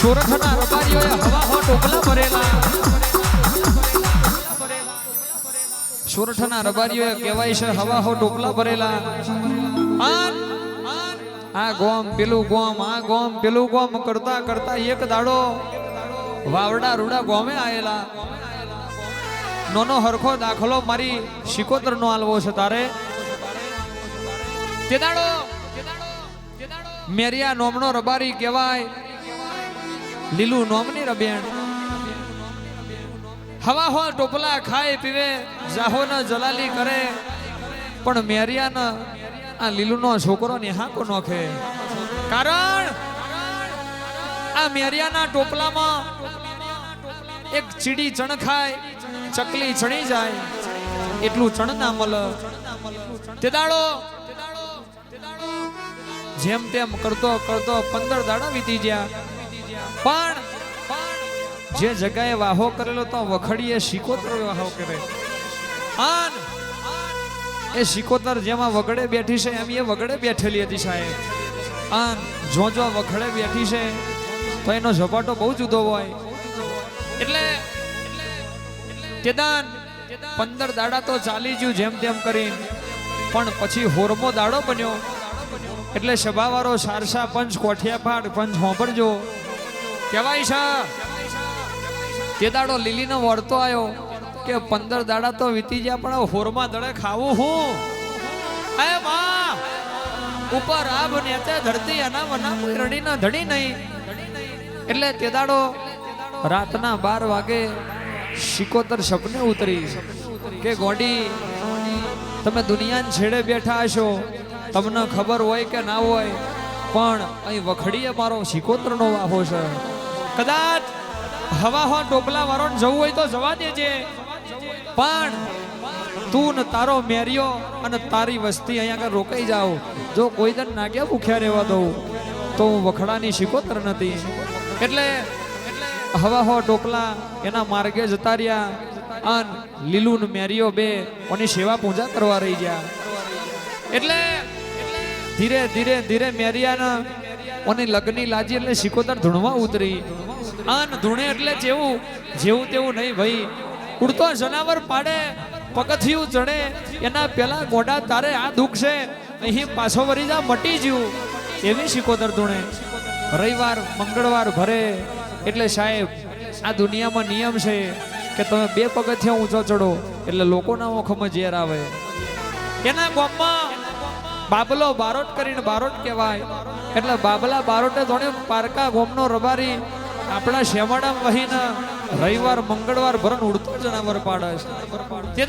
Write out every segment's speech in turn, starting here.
સોરઠના રબારીઓએ હવામાં ટોપલા ભરેલા. સોરઠના રબારીઓએ કહેવાય છે હવા હો ટોપલા ભરેલા. આ ગોમ, પેલું ગોમ, આ ગોમ, પેલું ગોમ કરતા કરતા એક દાડો વાવડા રૂડા ગોમે આવેલા નોનો હરખો દાખલો મારી શિકોતર નો આલવો છે તારે. તે દાડો મેરિયા નોમનો રબારી કહેવાય. લીલું નોમની રબેણ હવા હો, ટોપલા ખાય, પીવે, જાહો ન, જલાલી કરે. પણ મેરિયા ન આ લીલું નો છોકરો હાંકો નોખે કારણ આ મેરિયાના ટોપલામાં એક ચીડી ચણ ખાય ચકલી ચણી જાય. એટલું ચણ ના મળ તે દાડો જેમ તેમ કરતો કરતો પંદર દાડા વીતી ગયા. પણ જે જગાએ વાહો કરેલો તો વખડીએ શિકોતર વાહો કરે. આન એ શિકોતર જેમાં વગડે બેઠી છે, એમ એ વગડે બેઠેલી હતી સાહેબ. આન જો જો વખડે બેઠી છે, તો એનો ઝપાટો બહુ જુદો હોય. એટલે કેદાન પંદર દાડા તો ચાલી ગયું જેમ તેમ કરી પણ પછી હોરમો દાડો બન્યો. એટલે સભાવાળો સારસા પંચ કોઠિયા પાડ પંચ હોંભળજો કહેવાય છે. તે દાડો લીલીનો વળતો આવ્યો કે પંદર દાડા તો વીતી ગયા, પણ હોરમાં દડે ખાવું હું? એ માં, ઉપર આભ નેતે ધરતી અનામ અનામ રડી ના ધડી નહીં. એટલે તે દાડો રાતના બાર વાગે શિકોતર સપને ઉતરી કે ગોડી, તમે દુનિયાને છેડે બેઠા હશો. તમને ખબર હોય કે ના હોય, પણ અહીં વખડીએ મારો શિકોતરનો વાહો છે. કદાચ હવા હો ટોપલા વાળો જવું હોય તો જવા દેજે. પણ તું ને તારો મેરિયો અને તારી વસ્તી અહીંયા આગળ રોકાઈ જાઓ. જો કોઈ દન નાગ્યા ભૂખ્યા રહેવા દઉં, તો હું વખડાની શિકોતર નથી. એટલે હવા હો ટોપલા એના માર્ગે જતા રહ્યા. અન લીલું ને મેરિયો બે ઓની સેવા પૂજા કરવા રહી ગયા. એટલે ધીરે ધીરે ધીરે મેરિયાના ઓની લગ્નની લાજી એટલે શિકોતર ધૂણવા ઉતરી. આન ધૂણે એટલે જેવું જેવું તેવું નહીં ભાઈ. ઉડતો જનાવર પાડે, પગથિયું ચડે, એના પેલા ગોડા તારે આ દુઃખ છે અહીં પાછો વરી જા, મટી જ્યું. એવી શિકોતર ધૂણે. રવિવાર, મંગળવાર ભરે. એટલે સાહેબ, આ દુનિયામાં નિયમ છે કે તમે બે પગથિયા ઊંચો ચડો, એટલે લોકોના ઓખમાં ઝેર આવે. એના ગામમાં બાબલો બારોટ કરીને બારોટ કહેવાય. એટલે બાબલા બારોટે ધોણે પારકા ગોમનો રબારી આપણા શેવાડા વહીના રવિવાર મંગળવાર ભરણ ઉડતો જનાવર પાડે છે.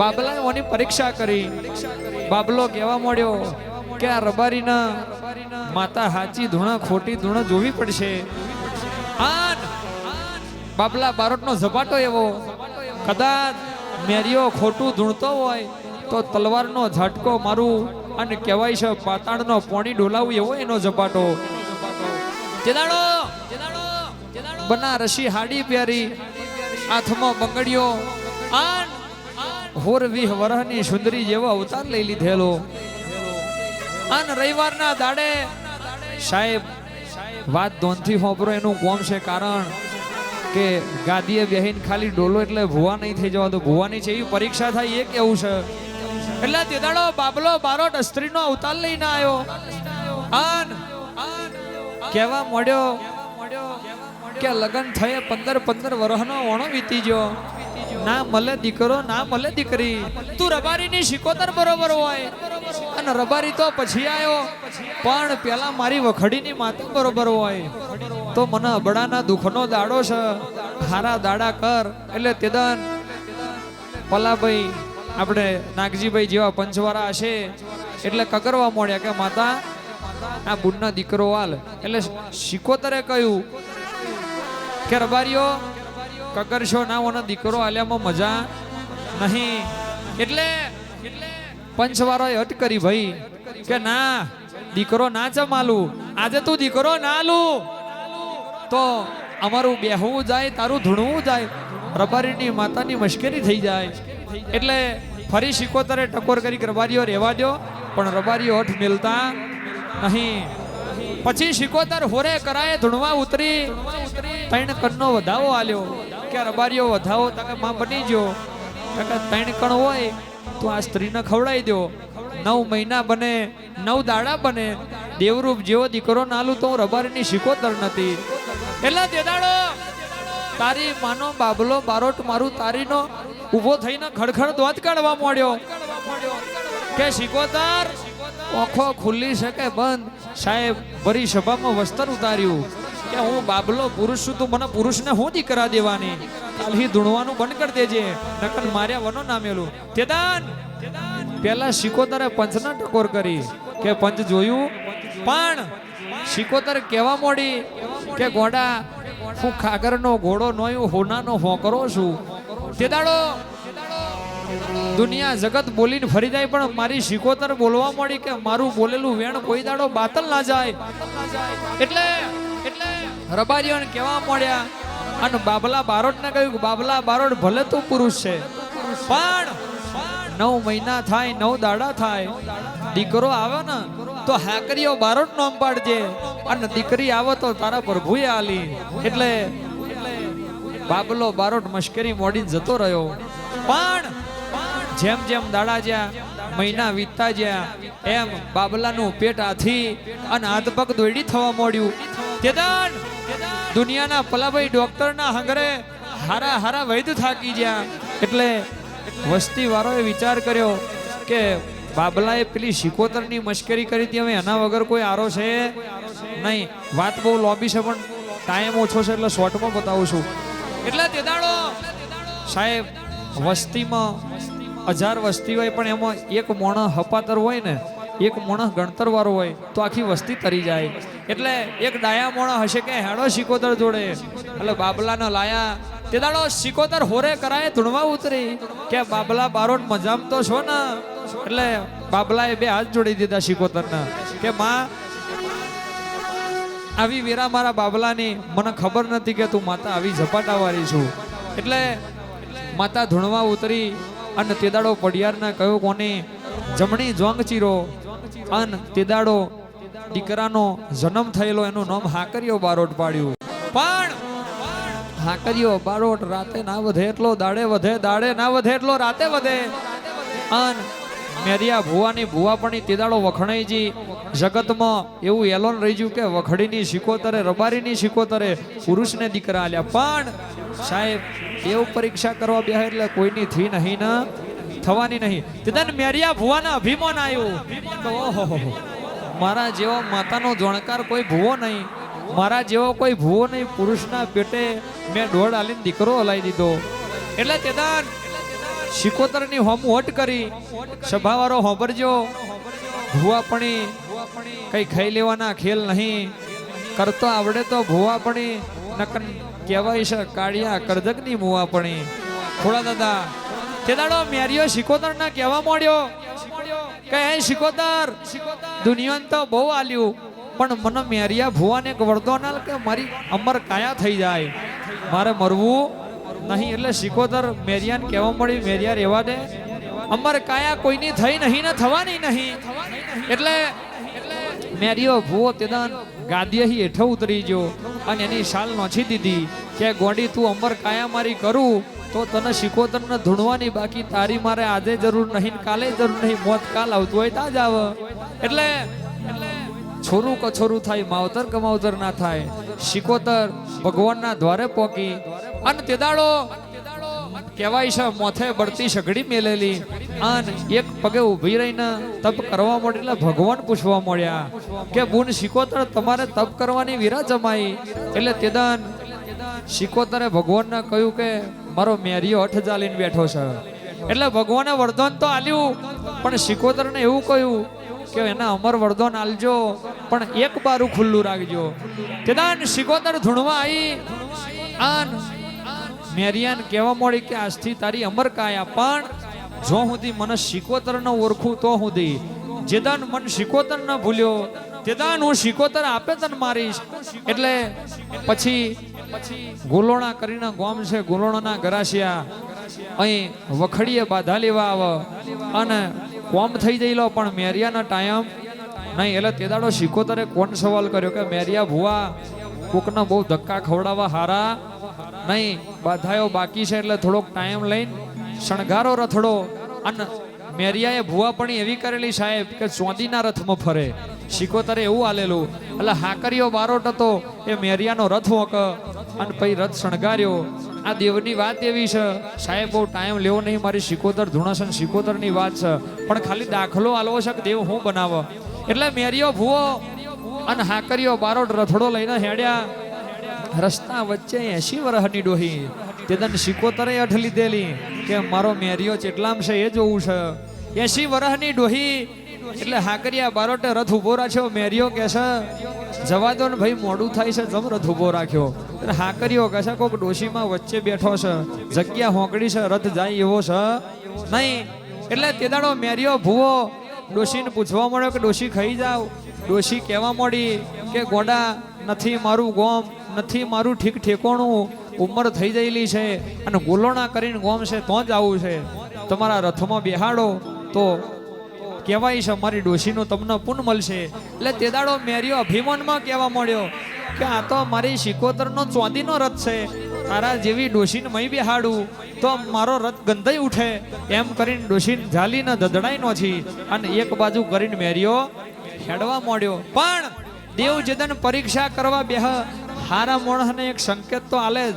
બાબલા ઓની પરીક્ષા કરી. બાબલો કહેવા મળ્યો કે આ રબારીના માતા હાચી ધૂણા ખોટી ધૂણા જોવી પડશે. બાબલા બારોટનો ઝપાટો એવો. કદાચ મેરિયો ખોટું ધૂણતો હોય તો તલવારનો ઝાટકો મારું અને કહેવાય છે પાતાળનો પોણી ડોલાવું એવો એનો ઝપાટો. જેદાડો. બનારસી હાડી પહેરી હાથમાં બંગડીઓ, આન હોર વીહ વરહની સુંદરી જેવો અવતાર લઈ લીધેલો. આન રવિવારના દાડે સાહેબ, વાત ધોનથી હોપરો એનું કોમ છે કારણ કે ગાદીએ બેહીન ખાલી ડોલો એટલે ભુવા નહીં થઈ જવા તો ભુવાની છે એવી પરીક્ષા થાય, એ કેવું છે? એટલે તે દાડો બાબલો બારોટ સ્ત્રીનો અવતાર લઈને આવ્યો આન કહેવા મળ્યો? કે લગ્ન થયે પંદર પંદર વર્ષનો ઓણો વીતી ગયો. ના મળે દીકરો, ના મળે દીકરી. તું રબારીની શિકોતર બરોબર હોય. અને રબારી તો પછી આવ્યો પણ પેલા મારી વખડીની માતા બરોબર હોય. તો મને અબડાના દુઃખનો દાડો છે. હારા દાડા કર. એટલે તેદન પલાભાઈ, આપણે નાગજીભાઈ જેવા પંચવાળા હશે. એટલે કગરવા મળ્યા કે, માતા, આ બુડના દીકરો વાલ એટલે શિકોતરે કહ્યું કે રબારીઓ કગરશો ના ઓનો દીકરો, આલ્યામાં મજા નહીં. એટલે પંચવાળાએ હટ કરી ભાઈ કે ના, દીકરો ના જમાલું આજે તું દીકરો ના લું. તો અમારું બેહવું જાય, તારું ધૂણવું જાય, રબારીની માતાની મુશ્કેલી થઈ જાય. એટલે ફરી શિકોતરે ટકોર કરી રબારીઓ રહેવા દો પણ રબારીઓ હઠ મેલતા નહીં. પછી શિકોતર હોરે કરાય ધૂણવા ઉતરી. ત્રણ કણનો વધાવો આલ્યો. કે રબારીઓ વધાવો? તકે માં બની ગયો. તાકે ત્રણ કણ હોય, તો આ સ્ત્રીને ખવડાવી દો નવ મહિના બને, નવ દાડા બને. દેવરૂપ જેવો દીકરો નાલું તો રબારીની શિકોતર નથી. એટલે દેદાડો, તારી માનો બાબલો બારોટ મારું તારીનો ઊભો થઈને ખડખડ દોત કાઢવા માંડ્યો. કે શિકોતર ઓખો ખુલ્લી છે કે બંધ? સાહેબ ભરી સભામાં વસ્ત્ર ઉતાર્યું. કે હું બાબલો પુરુષ છું, તું મને પુરુષને હું દીકરા દેવાની? કાલથી ધૂણવાનું બંધ કરી દેજે નકલ માર્યા વનો નામેલું. તેદાન! પેલા શિકોતરે પંચના ટકોર કરી. કે પંચ જોયું? પણ શિકોતર કેવા મોડી કે ઘોડા હું ખાગરનો ઘોડો નોયું, હોનાનો હોકરો છું. તે દાડો દુનિયા જગત બોલીને ફરી જાય, પણ મારી શિકોતર બોલવા મળી કે મારું બોલેલું વેણ કોઈ દાડો બાતલ ના જાય. એટલે એટલે રબારીઓને કેવા મળ્યા, અને બાબલા બારોટને કહ્યું બાબલા બારોટ ભલે તું પુરુષ છે, પણ નવ મહિના થાય, નવ દાડા થાય. દીકરો આવે ને, તો હાકરીઓ બારોટ નોમ પાડજે અને દીકરી આવે તો તારા પ્રભુએ આલી. એટલે બાબલો બારોટ મશ્કરી મોડીને જતો રહ્યો. પણ જેમ જેમ દાડા જ્યાં, મહિના વીતતા જ્યાં, એમ બાબલાનું પેટ આથી અને હાથ પગ દોડી થવા મોડ્યું. તેદાન દુનિયાના પલાભાઈ ડોક્ટરના હંગરે હારા હારા વૈદ થાકી ગયા એટલે વસ્તી વાળોએ વિચાર કર્યો કે બાબલાએ પેલી શિકોતરની મશ્કરી કરી હતી, હવે એના વગર કોઈ આરો છે? નહીં, વાત બહુ લોબી છે, પણ ટાઈમ ઓછો છે, એટલે શોર્ટમાં બતાવું છું. એટલે તેદાડો સાહેબ, વસ્તીમાં હજાર વસ્તી હોય પણ એમાં એક મોણસ હપાતર હોય ને, એક મોણસ ગણતર વાળો હોય, તો આખી વસ્તી તરી જાય. એટલે એક ડાયા મોણ હશે કે હેડો સિકોતર જોડે. એટલે બાબલાનો લાયા, તે દાડો સિકોતર હોરે કરાય ધૂણવા ઉતરી. કે બાબલા બારોટ મજામ તો છો ને. એટલે બાબલાએ બે હાથ જોડી દીધા શિકોતરના. કે, માં, આવી વીરા મારા બાબલાની. મને ખબર નથી કે તું માતા આવી ઝપાટાવાળી છું. એટલે માતા ધૂણવા ઉતરી. અને તેદાડો પડિયારને કયો કોની? જમણી જોંગ ચીરો. અન તેદાડો દીકરાનો જન્મ થયેલો, એનું નામ હાકરિયો બારોટ પાડ્યું. પણ હાકરિયો બારોટ રાતે ના વધે એટલો, દાડે વધે, દાડે ના વધે એટલો, રાતે વધે. અન મેરિયા ભુવાની ભુવા પણ તેદાડો વખણાઈજી જગતમાં એવું એલોન રહી ગયું કે વખડીની શિકોતરે, રબારીની શિકોતરે પુરુષને દીકરા આલ્યા. પણ સાહેબ એવું પરીક્ષા કરવા બેહે એટલે કોઈની થી નહીં ના થવાની નહીં. તેદાન મેરિયા ભુવાના અભિમાન આવ્યું તો ઓહો. મારા જેવો માતાનો જોણકાર કોઈ ભૂવો નહીં. મારા જેવો કોઈ ભૂવો નહીં. પુરુષના પેટે મેં ડોળ આલીને દીકરો હલાવી દીધો. એટલે તેદાન શિકોતરની હોમ હોટ કરી. સભાવાળો હોંભરજો. ભુવાપણી કઈ ખાઈ લેવાના ખેલ નહીં. કરતો આવડે તો ભુવાપણી નકન કહેવાય છે કાળિયા કરજકની મુવાપણી. થોડા દાદા, તે દાડો મેરિયો શિકોતર ના કહેવા માંડ્યો. કે હે શિકોતર દુનિયાને તો બહુ આલ્યું, પણ મને મેરિયા ભુવાને એક વરદાન કે મારી અમર કાયા થઈ જાય. મારે મરવું નહીં એટલે શિકોતર મેરિયાને કહેવા મળ્યું મેરિયા રહેવા દે. અમર કાયા કોઈની થઈ નહીં ને થવાની નહીં. એટલે મેરિયો ભુવો તેદાન ગાદીએથી હેઠો ઉતરી ગયો. અને એની શાલ નોછી દીધી કે ગોડી, તું અમર કાયા મારી કરું તો તને શિકોતરને ધૂણવાની બાકી તારી મારે આજે જરૂર નહીં, કાલે જરૂર નહીં, મોત કાલ આવતું હોય તાજ આવે. એટલે છોરું કછોરું થાય, માવતર કમાવતર ના થાય. શિકોતર ભગવાનના દ્વારે પોકી. અને તેદાડો કહેવાય છે, મોથે બળતી સઘડી મેલેલી. અને એક પગે ઊભી રહીને તપ કરવા માંડી એટલે ભગવાન પૂછવા મળ્યા કે બુન, શિકોતર, તમારે તપ કરવાની વિરા જમાઈ એટલે તેદાન શીખોતરે ભગવાનને કહ્યું કે, મારો મેરિયો અઠ ચાલીને બેઠો છે. એટલે ભગવાને વરદાન તો આલ્યું પણ શીખોતરને એવું કહ્યું કે, એના અમર વરદાન આલજો પણ એક બારું ખુલ્લું રાખજો. તેદાન શિકોતર ધૂણવા આવી. આન મેરિયાન કહેવા મળી કે, આજથી તારી અમર કાયા, પણ જો સુધી મને શિકોતર ન ઓળખું તો સુધી જેદાન મન શિકોતર ન ભૂલ્યો તેદાન હું શિકોતર આપે તન મારીશ. એટલે પછી ગોલોણા કરીને ગોમ છે, ગોલોણાના ગરાસિયા. અહીં વખડીએ બાધા લેવા આવ. અને કોમ થઈ જઈલો, પણ મેરિયાના ટાઈમ નહીં. એટલે તે દાડો શિકોતરે કોણ સવાલ કર્યો કે, મેરિયા ભુવા, કોકના બહુ ધક્કા ખવડાવવા હારા નહીં. બાધાયો બાકી છે, એટલે થોડોક ટાઈમ લઈને શણગારો રથડો. અને મેરિયાએ ભુવા પણ એવી કરેલી સાહેબ કે ચોંદીના રથમાં ફરે. શિકોતરે એવું આલેલું એટલે હાકરીઓ બારોટ હતો, એ મેરિયાનો રથ વોક અને પછી રથ શણગાર્યો. આ દેવની વાત એવી છે, સાહેબ, બહુ ટાઈમ લેવો નહીં, મારી શિકોતર ધૂણસન શિકોતરની વાત છે. પણ ખાલી દાખલો આલવો છે કે દેવ હું બનાવો? એટલે મેરિયો, ભુવો અને હાકરીઓ બારોટ રથડો લઈને હેડ્યા. રસ્તા વચ્ચે એસી વરહની ડોહી. તેદન શિકોતરે અઠ લીધેલી. કે મારો મેરિયો ચેટલામ છે એ જોવું છે. એસી વરહની ડોહી, એટલે હાકરિયા બારોટે રથ ઊભો રાખ્યો. મેરિયો કે છે, જવા દો ને ભાઈ, મોડું થાય છે, જમ રથ ઊભો રાખ્યો. એટલે હાકરીઓ કે છે કોઈક ડોશીમાં વચ્ચે બેઠો છે, જગ્યા હોંકડી છે, રથ જાય એવો છે. નહીં, એટલે તે દાડો મેરિયો ભૂવો ડોશીને પૂછવા મળ્યો કે, ડોશી ખાઈ જાવ? ડોશી કહેવા મળી કે, ગોડા, નથી મારું ગોમ, નથી મારું ઠીક ઠેકોણું. ઉંમર થઈ ગયેલી છે અને ગોલોણા કરીને ગોમ તો જ આવું છે. તમારા રથમાં બેહાડો તો કહેવાય છે, મારી ડોશીનું તમને પુન મળશે. એટલે તે દાડો મેર્યો અભિમાનમાં કહેવા મળ્યો કે, આ તો મારી શિકોતરનો ચોંદીનો રથ છે. તારા જેવી ડોશીને મય બેહાડું. તો મારો રથ ગંધાઈ ઉઠે. એમ કરીને ડોશીને ઝાલીને દદડાઈ નોછી અને એક બાજુ કરીને મેર્યો હેડવા મોડ્યો. પણ દેવ જદન પરીક્ષા કરવા બેહ. હારા મોણસને એક સંકેત તો આલે જ.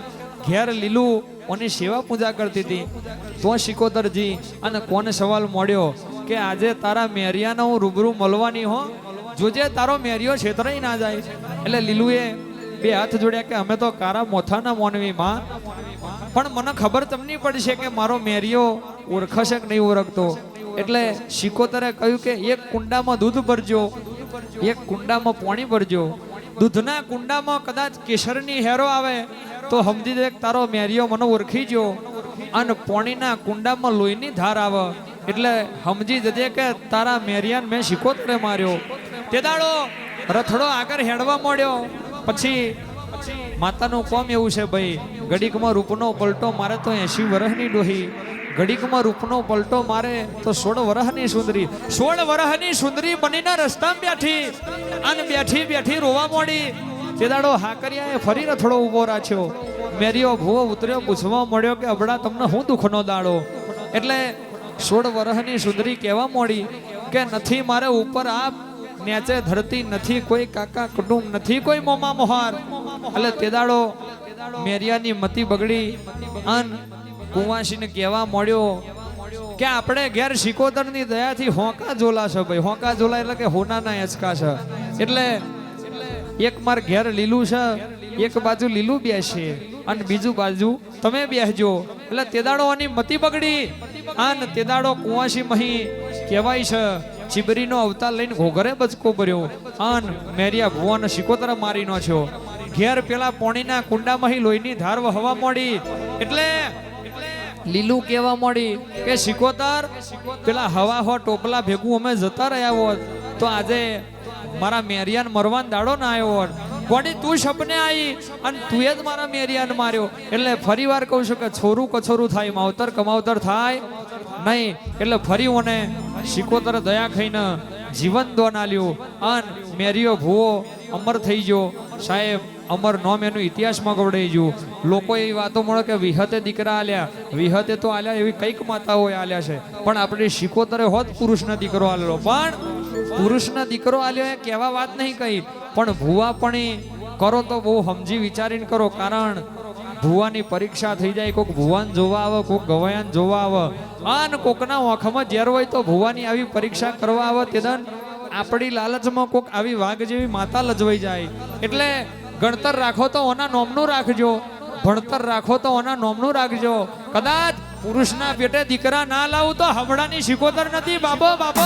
ઘેર લીલું ઓની સેવા પૂજા કરતી હતી. તો શિકોતરજી અને કોને સવાલ મોડ્યો કે આજે તારા મેરિયાને હું રૂબરૂ મળવાની હો? જોજે તારો મેરિયો છેતરાઈ ના જાય. એટલે લીલુએ બે હાથ જોડ્યા કે અમે તો કારા મોથાના મોનવી માં. પણ મને ખબર તમને પડશે કે મારો મેરિયો ઓળખશે કે નહીં ઓળખતો. એટલે શિકોતરે કહ્યું કે એક કુંડામાં દૂધ ભરજો. એક કુંડામાં પાણી ભરજો. દૂધના કુંડામાં કદાચ કેસરની હેરો આવે, તો સમજી દે તારો મેરિયો મને ઓળખી ગયો. અને પોણીના કુંડામાં લોહીની ધાર આવે. એટલે સમજી જજે કે તારા મેરિયાને મેં શિકોતરે માર્યો. તે દાડો રથડો આગળ હેડવા મળ્યો પછી માતાનું કોમ એવું છે, ભાઈ, ઘડીકમાં રૂપનો પલટો મારે તો એસી વર્ષની ડોહી. ઘડીકમાં રૂપનો પલટો મારે, તો સોળ વરહની સુંદરી. સોળ વરહની સુંદરી બનીને રસ્તામાં બેઠી. અને બેઠી બેઠી રોવા મોડી. તે દાડો હાકરિયાએ ફરીને થોડો ઊભો રાખ્યો. મેરીઓ ભૂવો ઉતર્યો, પૂછવા મળ્યો કે, અબડા, તમને હું દુઃખનો દાડો? એટલે સોળ વરહની સુંદરી કહેવા મોડી કે, નથી, મારે ઉપર આ નેચે ધરતી નથી, કોઈ કાકા કુટુંબ નથી, કોઈ મોમા મોહાર. એટલે તે દાડો મેરિયાની મતી બગડી. અન કુંવાસીને કહેવા મળ્યો કે આપણે ઘેર શિકોતરની દયાથી હોંકા ઝોલા છે ભાઈ. હોંકા ઝોલા એટલે કે હોનાના હેચકા છે. એટલે એક માર ઘેર લીલું છે, એક બાજુ લીલું બેસે અને બીજું બાજુ તમે બેસજો. એટલે તેદાડો આની મતી બગડી આન તેદાડો કુંવાસી મહી કહેવાય છે, ચીબરીનો અવતાર લઈને ઘોઘરે બચકો ભર્યો અન મેરિયા ભુવન શિકોતરા મારી નો છો ઘેર પેલા પોણીના કુંડામાં લોહીની ધાર વહવા મોડી એટલે લીલું કેવા મળી કે શિકોતર પેલા હવા હો ટોપલા ભેગું અમે જતા રહ્યા હોત, તો આજે મારા મેરિયાન મરવાન દાડો ના આવ્યો હોત. વળી તું સપને આવી અને તું જ મારા મેરિયાન માર્યો. એટલે ફરી વાર કહું છું કે, છોરું કછોરું થાય, માવતર કમાવતર થાય નહીં. એટલે ફરી મને શિકોતર દયા ખાઈને જીવન દોના લ્યું અન મેરિયો ભૂવો અમર થઈ ગયો. સાહેબ અમર નોમ એનું ઇતિહાસમાં ગવડાઈ ગયું. લોકો એ વાતો મળે કે વિહતે દીકરા આલ્યા. વિહતે તો આલ્યા એવી કંઈક માતાઓએ આલ્યા છે. પણ આપણે શિકોતરે હોત પુરુષના દીકરો આલેલો. પણ પુરુષના દીકરો આલ્યો એ કહેવા વાત નહીં કહી. પણ ભૂવા પણ કરો તો બહુ સમજી વિચારીને કરો. કારણ ભુવાની પરીક્ષા થઈ જાય, કોક ભુવાન જોવા આવે, કોક ગવાયાન જોવા આવે. અને કોકના ઓખમાં ઝેર હોય તો ભુવાની આવી પરીક્ષા કરવા આવે. તેદન આપણી લાલચમાં કોક આવી વાઘ જેવી માતા લજવાઈ જાય. એટલે ગણતર રાખો તો ઓના નોમનું રાખજો. ભણતર રાખો તો ઓના નોમનું રાખજો. કદાચ પુરુષના પેટે દીકરા ના લાવું તો હમણાંની શિકોતર નથી. બાબો બાબો.